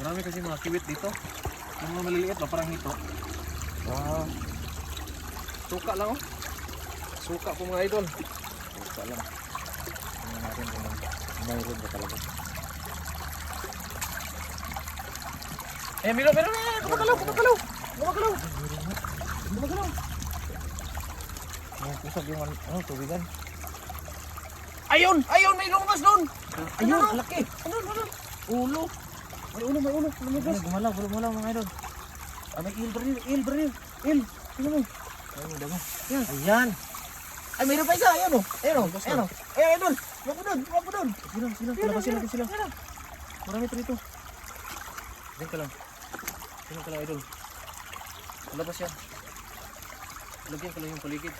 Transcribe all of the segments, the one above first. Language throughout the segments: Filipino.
Marami kasi mga kiwit dito. Yung mga maliliit ba, parang hito. Wow. Suka lang oh. Suka po mga idol. Suka lang. Tingnan natin kung mayroon ba talaga. Eh, Milo, Milo, Milo, gumagalaw, gumagalaw. Gumagalaw. Gumagalaw. Yung kusag yung ano, ano, tubigan. Ayun, ayun, may lumabas doon. Ayun, laki. Ano, ano? Ulo. May ulo, may ulo. Lumabas. Ay, gumalaw, gumalaw mga idol. Ah, may il, baril, il, baril. Il. Tingnan mo. Ayun, damo. Yan. Ayan. Ay, mayroon pa isa. Ayan o. Ayan o. Lumabas Ayan o. Ayan, idol. Wako doon. Wako doon. Sila, sila. Ayan, Labas sila, sila. Marami pa dito. Diyan ka lang. Diyan ka lang, idol. Labas yan. Lagyan ko lang yung paligid.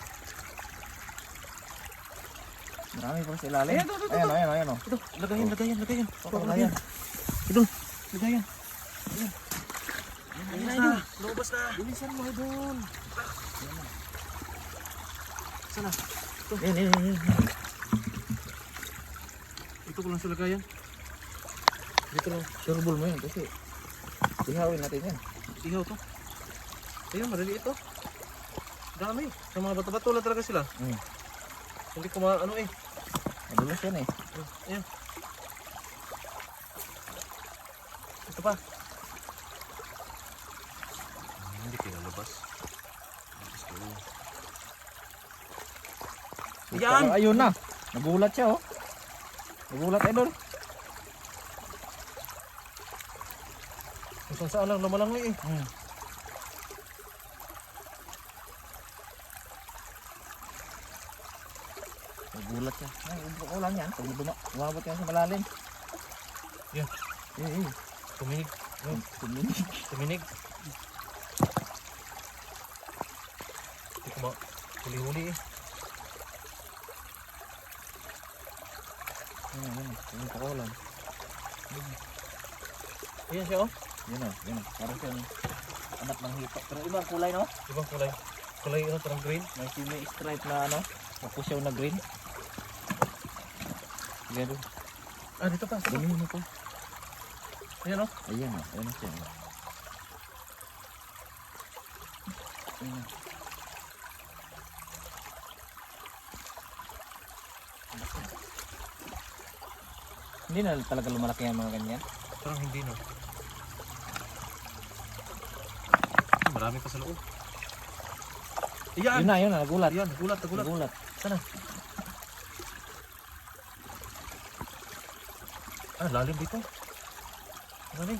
Marami pa sa ilalim. Ayan, ito, ito, Ayan, ito. ayan, oh. Ito, lagayan, lagayan, lagayan. Lagayan. Idol, lagayan. Ayan Ayan, na. Lumabas na. Bilisan mo, idol. Sana. Ayan, ayan, ayan. Ito ko lang sa lagayan. Dito lang, sureball mo yun kasi ihawin natin yan. Ihaw to. Ayun, maliliit to. Dami. Sa mga bato-bato lang talaga sila. Hmm. Hindi ko ma... Ano eh. Madulas yan eh. Ayan. Ito pa. Hindi kaya labas. Labas ko. So, Yan! Ayun na. Nagulat siya oh. Nagulat idol. Kung saan saan lang lumalang eh. Hmm. Nagulat siya. Ay, ulan yan. Pag duma, umabot yan sa malalim. Yan. Eh, eh. Tuminig. Oh, Tuminig. Tuminig. Hindi ko ma... Huli-huli eh. Yan, yan. Yan, pakulan. Ayan siya oh. Yan o, yan. Parang siyang anak ng hito. Pero ibang kulay no? Ibang kulay. Kulay ano, parang green. May simi stripe na ano. Yung na green. Gado. Ah, dito pa. Dito. Mo pa. Ayan oh. Ayan o, ayan na siya. oh. Ayan na. Hindi na talaga lumalaki ang mga ganyan. Parang hindi no. Marami pa sa loob. Iyan! Yun na, yun na, nagulat. Ayan, nagulat, nagulat. Nagulat. Sana. Ah, lalim dito. Ayun.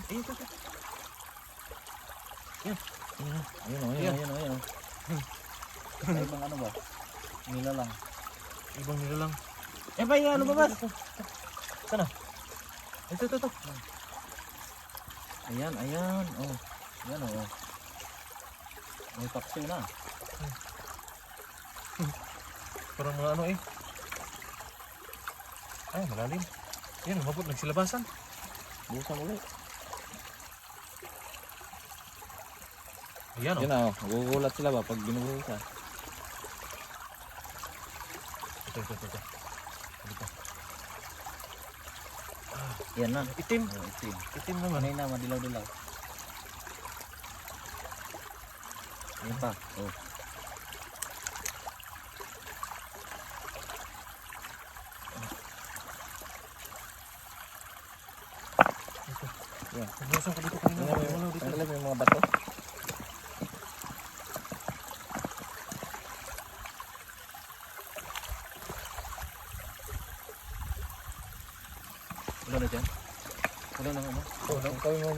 Ayun ayun ayun Ayan. ayun ayun o. Ay, ibang ano ba? Nila lang. Ibang nila lang. Eh, ba yan, lumabas? Sana. Ito, ito, ito. Ayan, ayan. Oh. Ayan, oh. May paksiw na. Parang mga ano eh. Ay, malalim. Yan, umabot. Nagsilabasan. Busan ulit. Ayan, oh. Yun na, oh. Magugulat sila ba pag binubuhusan? Ito, ito, ito. ito. Dito. Yan na. Itim. Oh, itim. Itim naman. Kanina, madilaw-dilaw. Yan pa. Oh. Yan. Nagbusan ko dito kanina. Wala dito. ang may mga bato. Wala na dyan. Wala na ano. So, kami mo